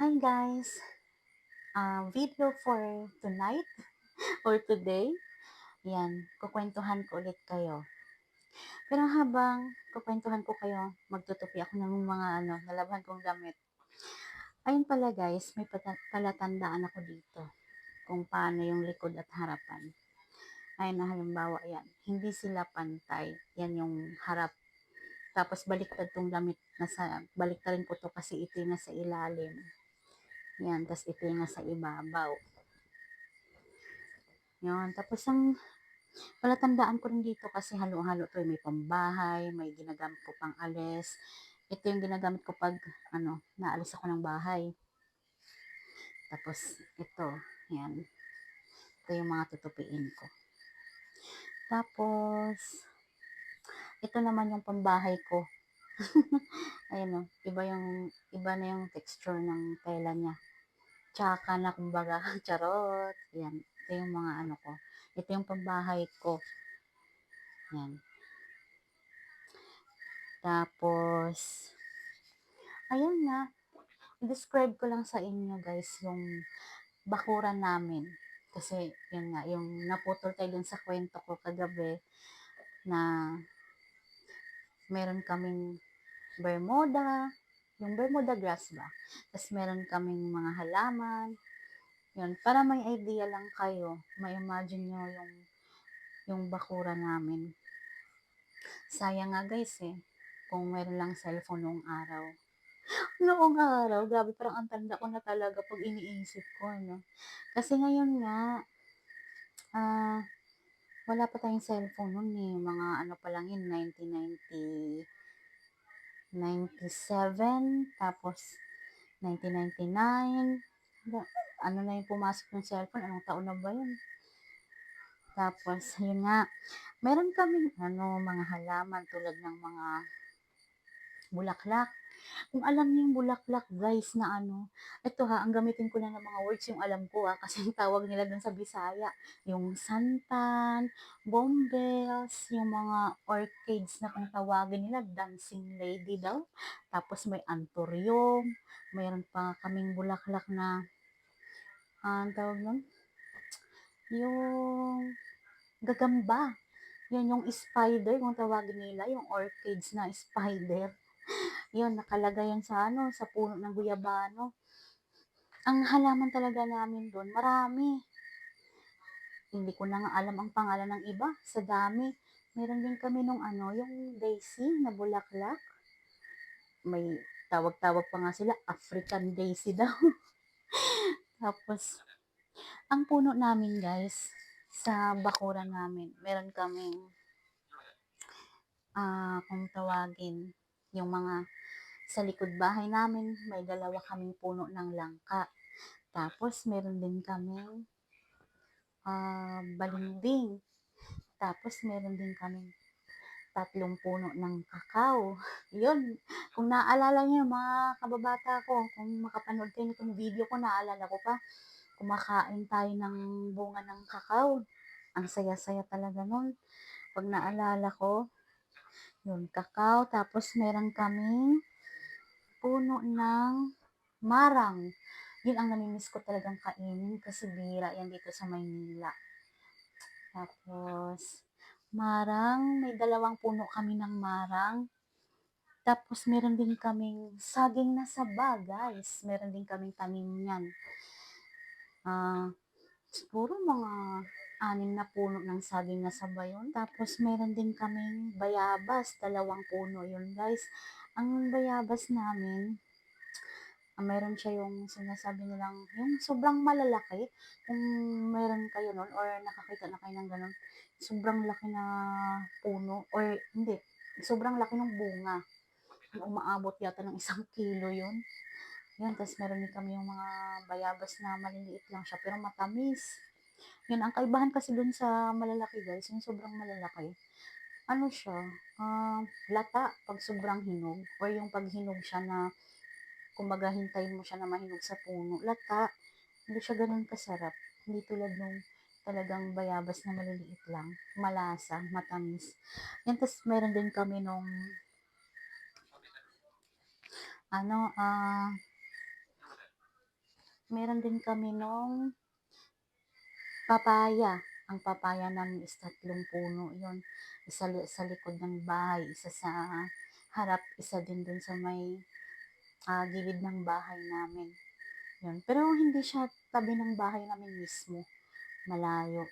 Hi guys! Ah, video for tonight or today. Yan, kukwentuhan ko ulit kayo. Pero habang kukwentuhan ko kayo, magtutupi ako ng mga ano, nalaban kong damit. Ayun pala guys, may palatandaan ako dito kung paano yung likod at harapan. Ayun na halimbawa yan, hindi sila pantay. Yan yung harap. Tapos baliktad tong damit, nasa, baliktarin ko to kasi ito yung nasa ilalim. Yan, tapos ito yung nasa ibabaw. Yan, tapos ang palatandaan ko rin dito kasi halo-halo to, may pambahay, may ginagamit ko pang alis. Ito yung ginagamit ko pag, ano, naalis ako ng bahay. Tapos, ito, yan. Ito yung mga tutupiin ko. Tapos, ito naman yung pambahay ko. Ayan o, iba yung, iba na yung texture ng tela niya. Tsaka na kumbaga, charot. Yan, ito yung mga ano ko. Ito yung pambahay ko. Yan. Tapos, ayun na. Describe ko lang sa inyo guys yung bakuran namin. Kasi, yun nga, yung naputol tayo dun sa kwento ko kagabi na meron kaming Bermuda, yung Bermuda grass ba? Tapos meron kaming mga halaman. Yun, para may idea lang kayo, may imagine nyo yung yung bakura namin. Sayang nga guys eh, kung meron lang cellphone noong araw. Noong araw, grabe, parang ang tanda ko na talaga pag iniisip ko, no? Kasi ngayon nga, ah, wala pa tayong cellphone noon eh. Mga ano pa lang yun, 1990, 97, tapos 1999. Ano na yung pumasok ng cellphone? Anong taon na ba yun? Tapos, yun nga, meron kaming ano, mga halaman tulad ng mga bulaklak. Kung alam niyo yung bulaklak, guys, na ano, ito ha, ang gamitin ko na ng mga words yung alam ko ha, kasi yung tawag nila dun sa Bisaya, yung santan, bombels, yung mga orchids na kung tawagin nila, dancing lady daw. Tapos may antorium, mayroon pa kaming bulaklak na, ang tawag nun? Yung gagamba. Yan yung spider, kung tawagin nila, yung orchids na spider. Yun, nakalagay yan sa ano, sa puno ng guyabano. Ang halaman talaga namin doon, marami. Hindi ko na nga alam ang pangalan ng iba, sa dami. Meron din kami nung ano, yung daisy na bulaklak. May tawag-tawag pa nga sila, African daisy daw. Tapos, ang puno namin guys, sa bakuran namin, meron kaming, uh, kung tawagin, yung mga sa likod bahay namin, may dalawa kaming puno ng langka. Tapos, meron din kaming uh, balimbing. Tapos, meron din kaming tatlong puno ng kakao. Yun, kung naalala niyo mga kababata ko, kung makapanood kayo nitong video ko, naalala ko pa, kumakain tayo ng bunga ng kakao. Ang saya-saya talaga nun. Pag naalala ko, yun, kakao. Tapos meron kaming puno ng marang. Yun ang namimiss ko talagang kainin kasi bira yan dito sa Maynila. Tapos, marang, may dalawang puno kami ng marang. Tapos, meron din kaming saging na saba, guys. Meron din kaming tanim yan. Uh, siguro mga anim na puno ng saging na saba yun. Tapos, meron din kaming bayabas, dalawang puno yun, guys. Ang bayabas namin, uh, meron siya yung sinasabi nilang, yung sobrang malalaki, kung meron kayo nun, or nakakita na kayo ng ganun, sobrang laki na puno, or hindi, sobrang laki ng bunga. Umaabot yata ng isang kilo yun. Yan, tapos meron din kami yung mga bayabas na maliliit lang siya, pero matamis. Yun, ang kaibahan kasi dun sa malalaki guys, yung sobrang malalaki, ano siya, uh, lata pag sobrang hinog or yung pag hinog siya na kumbaga hintayin mo siya na mahinog sa puno, lata, hindi siya ganun kasarap. Hindi tulad nung talagang bayabas na maliliit lang, malasa, matamis. Yan, tapos meron din kami nung ano, ah, uh, meron din kami nung papaya. Ang papaya namin is puno yun. Isa sa likod ng bahay, isa sa harap, isa din dun sa may, ah, gilid ng bahay namin. Yun, pero hindi siya tabi ng bahay namin mismo, malayo.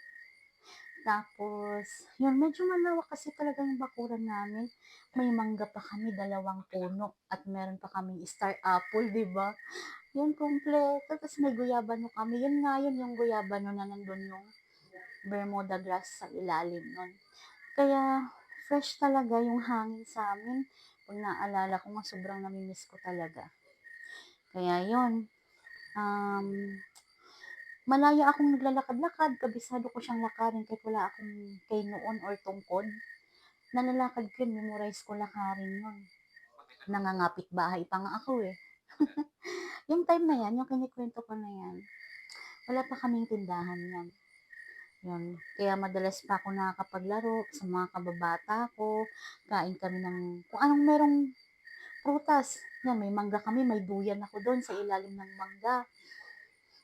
Tapos, yun medyo malawak kasi talaga yung bakuran namin. May mangga pa kami, dalawang puno at meron pa kaming star apple, 'di ba? Yun kumpleto, tapos may guyabano kami. Yun nga yun, yung guyabano na nandun yung Bermuda grass sa ilalim nun. Kaya fresh talaga yung hangin sa amin. 'Pag naalala ko nga sobrang nami-miss ko talaga. Kaya yun, um, malaya akong naglalakad-lakad, kabisado ko siyang lakarin kahit wala akong kaynoon or tungkod. Nalalakad ko yun, memorize ko lakarin yun. Nangangapit bahay pa nga ako eh. yung time na yan, yung kinikwento ko na yan, wala pa kaming tindahan yan. Yun. Kaya madalas pa ako nakakapaglaro sa mga kababata ko. Kain kami ng kung anong merong prutas. Yan, may mangga kami, may duyan ako doon sa ilalim ng mangga.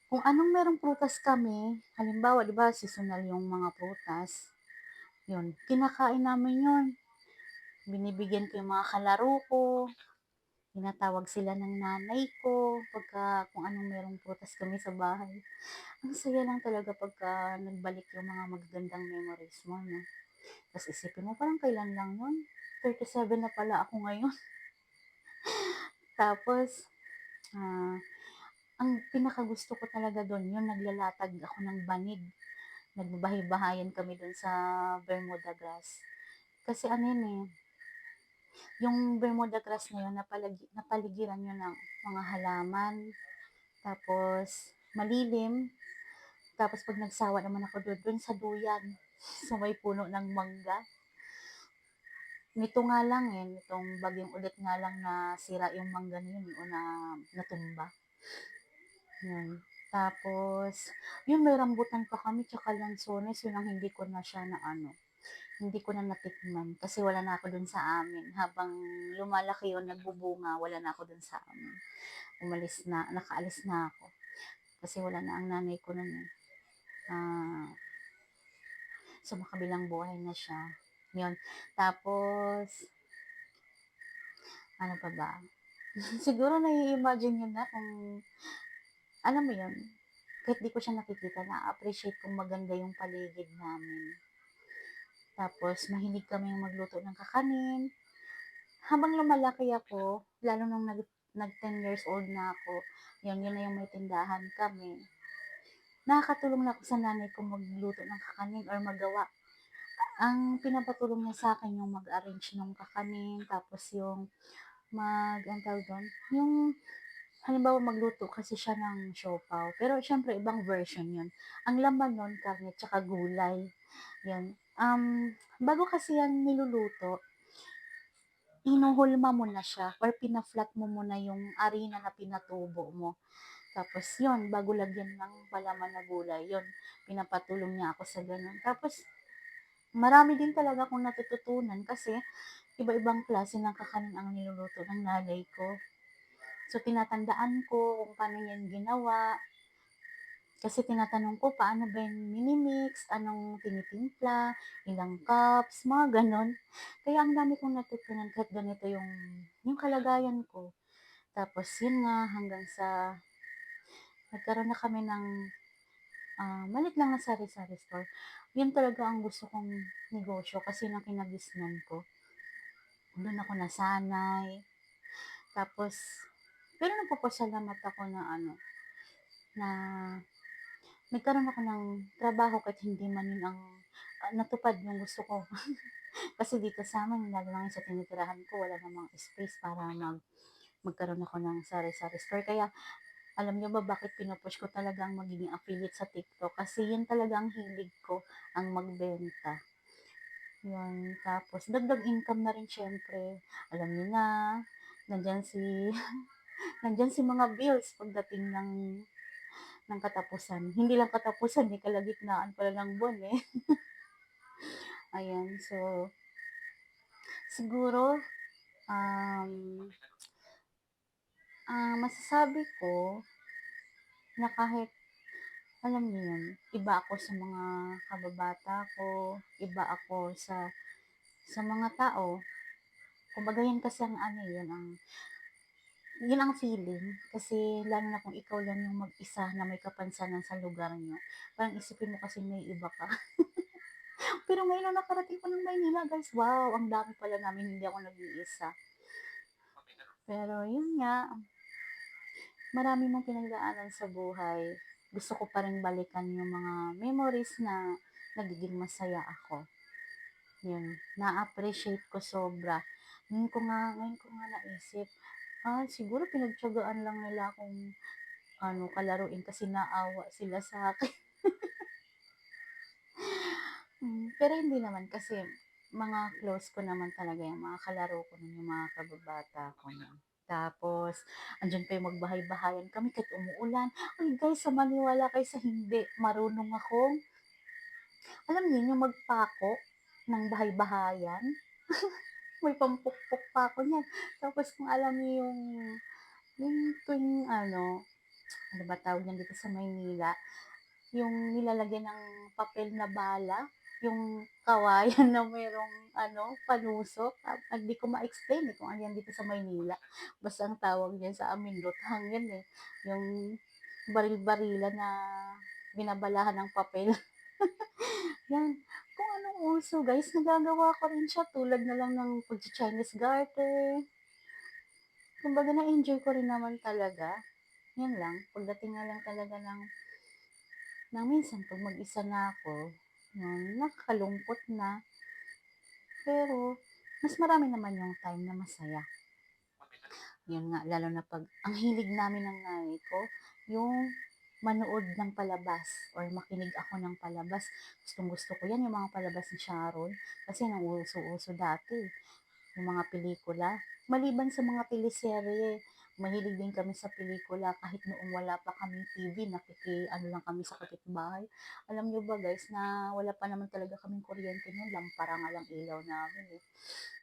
Kung anong merong prutas kami, halimbawa, di ba, seasonal yung mga prutas. Yun, kinakain namin yun. Binibigyan ko yung mga kalaro ko. Tinatawag sila ng nanay ko pagka kung anong merong prutas kami sa bahay. Ang saya lang talaga pagka nagbalik yung mga magagandang memories mo, no? Tapos isipin mo, parang kailan lang yun? 37 na pala ako ngayon. Tapos, ah, ang pinakagusto ko talaga doon, yung naglalatag ako ng banig. Nagbabahay-bahayan kami doon sa Bermuda grass. Kasi ano yun eh, yung Bermuda grass na yun, napalag, napaligiran yun ng mga halaman. Tapos, malilim. Tapos, pag nagsawa naman ako doon, doon sa duyan, sa may puno ng mangga. Nito nga lang eh, nitong bagyong ulit nga lang na sira yung mangga na yun, o na natumba. Yun. Tapos, yun may rambutan pa kami, tsaka lansones, yun ang hindi ko na siya na ano, hindi ko na natikman kasi wala na ako dun sa amin. Habang lumalaki yun, nagbubunga, wala na ako dun sa amin. Umalis na, nakaalis na ako. Kasi wala na ang nanay ko nun eh. Ah, sa makabilang buhay na siya. Yun. Tapos, ano pa ba? Siguro nai-imagine nyo na kung, alam mo yun, kahit di ko siya nakikita, na-appreciate kong maganda yung paligid namin. Tapos, mahilig kami magluto ng kakanin. Habang lumalaki ako, lalo nung nag, nag 10 years old na ako, yun, yun na yung may tindahan kami. Nakakatulong na ako sa nanay ko magluto ng kakanin or magawa. Ang pinapatulong niya sa akin yung mag-arrange ng kakanin, tapos yung mag, ang tawag doon, yung halimbawa magluto kasi siya ng siopaw. Pero syempre ibang version yun. Ang laman nun, karne, tsaka gulay. Yan. Um, bago kasi yan niluluto, inuhulma mo na siya or pinaflat mo muna yung arena na pinatubo mo. Tapos yun, bago lagyan ng palaman na gulay, yun, pinapatulong niya ako sa ganun. Tapos, marami din talaga akong natututunan kasi iba-ibang klase ng kakanin ang niluluto ng nanay ko. So, tinatandaan ko kung paano yan ginawa, kasi tinatanong ko, paano ba yung minimix, anong tinitimpla, ilang cups, mga ganon. Kaya ang dami kong natutunan kahit ganito yung, yung kalagayan ko. Tapos yun nga, hanggang sa nagkaroon na kami ng uh, malit lang na sari-sari store. Yun talaga ang gusto kong negosyo kasi nang kinagisnan ko. Doon ako nasanay. Tapos, pero nagpapasalamat ako na ano, na nagkaroon ako ng trabaho kahit hindi man yun ang uh, natupad yung gusto ko. Kasi dito sa amin, lalo lang sa tinitirahan ko, wala namang space para mag, magkaroon ako ng sari-sari store. Kaya, alam niyo ba bakit pinupush ko talaga ang magiging affiliate sa TikTok? Kasi yun talaga ang hilig ko, ang magbenta. Yun. Tapos, dagdag income na rin syempre. Alam niyo na, nandyan si, nandyan si mga bills pagdating ng ng katapusan. Hindi lang katapusan, eh, kalagitnaan pala ng buwan eh. Ayan, so, siguro, um, uh, masasabi ko, na kahit alam niyo yun, iba ako sa mga kababata ko, iba ako sa sa mga tao. Kumbaga yan kasi ang ano, yun ang yun ang feeling kasi lalo na kung ikaw lang yung mag-isa na may kapansanan sa lugar niyo, parang isipin mo kasi may iba ka. Pero ngayon na nakarating ako ng Maynila guys, wow, ang dami pala namin, hindi ako nag-iisa. Pero yun nga, marami mong pinagdaanan sa buhay. Gusto ko pa ring balikan yung mga memories na nagiging masaya ako. Yun, na-appreciate ko sobra. Ngayon ko nga, ngayon ko nga naisip, ah, siguro pinagtiyagaan lang nila akong ano, kalaruin kasi naawa sila sa akin. Hmm, pero hindi naman kasi mga close ko naman talaga yung mga kalaro ko nun, yung mga kababata ko nun. Tapos, andiyan pa yung magbahay-bahayan kami kahit umuulan. Ay guys, sa maniwala kayo sa hindi, marunong akong alam niyo yun, yung magpako ng bahay-bahayan? May pampukpok pa ako niyan. Tapos kung alam niyo yung yung tuwing ano, ano ba tawag niyan dito sa Maynila, yung nilalagyan ng papel na bala, yung kawayan na merong ano, panusok. Ah, hindi ko ma-explain, eh, kung ano yan dito sa Maynila. Basta ang tawag niyan sa amin luthang yan, eh. Yung baril-barilan na binabalahan ng papel. yan. Kung anong uso guys, nagagawa ko rin siya tulad na lang ng pagcha-Chinese garter. Kumbaga na-enjoy ko rin naman talaga. Yan lang, pagdating nga lang talaga ng ng minsan 'pag mag-isa na ako, yun, nakakalungkot na. Pero mas marami naman yung time na masaya. Yun nga, lalo na 'pag ang hilig namin ng nanay ko, yung manood ng palabas or makinig ako ng palabas. Gustong-gusto ko yan, yung mga palabas ni Sharon, kasi nauuso-uso dati, yung mga pelikula. Maliban sa mga teleserye, mahilig din kami sa pelikula kahit noong wala pa kaming TV, nakiki-ano lang kami sa kapitbahay. Alam niyo ba guys na wala pa naman talaga kaming kuryente no'n, lampara nga lang ilaw namin, eh.